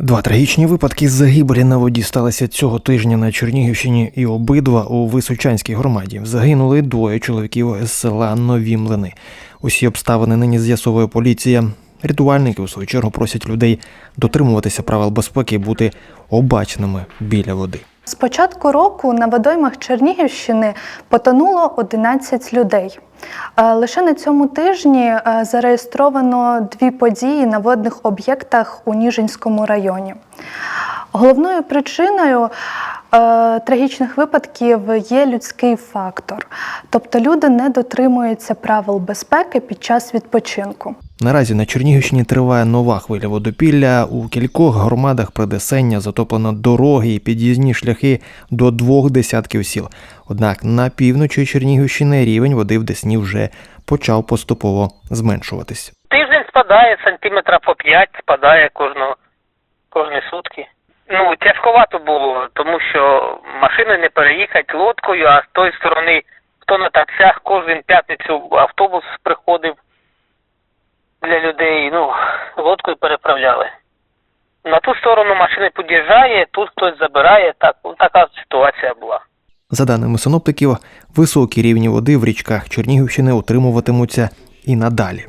Два трагічні випадки загибелі на воді сталися цього тижня на Чернігівщині і обидва у Височанській громаді. Загинули двоє чоловіків з села Нові Млини. Усі обставини нині з'ясовує поліція. Рятувальники у свою чергу просять людей дотримуватися правил безпеки і бути обачними біля води. З початку року на водоймах Чернігівщини потонуло 11 людей. Е, Лише на цьому тижні е, зареєстровано дві події на водних об'єктах у Ніжинському районі. Головною причиною е, трагічних випадків є людський фактор, тобто люди не дотримуються правил безпеки під час відпочинку. Наразі на Чернігівщині триває нова хвиля водопілля. У кількох громадах Придесення затоплено дороги і під'їзні шляхи до двох десятків сіл. Однак на півночі Чернігівщини рівень води в Десні вже почав поступово зменшуватись. Тиждень спадає, сантиметра по 5 спадає кожного, кожні сутки. Ну, тяжковато було, тому що машини не переїхати лодкою, а з тої сторони, хто на таксях, кожен п'ятницю автобус приходив для людей, ну, лодкою переправляли. На ту сторону машини під'їжджає, тут хтось забирає, так, така ситуація була. За даними синоптиків, високі рівні води в річках Чернігівщини утримуватимуться і надалі.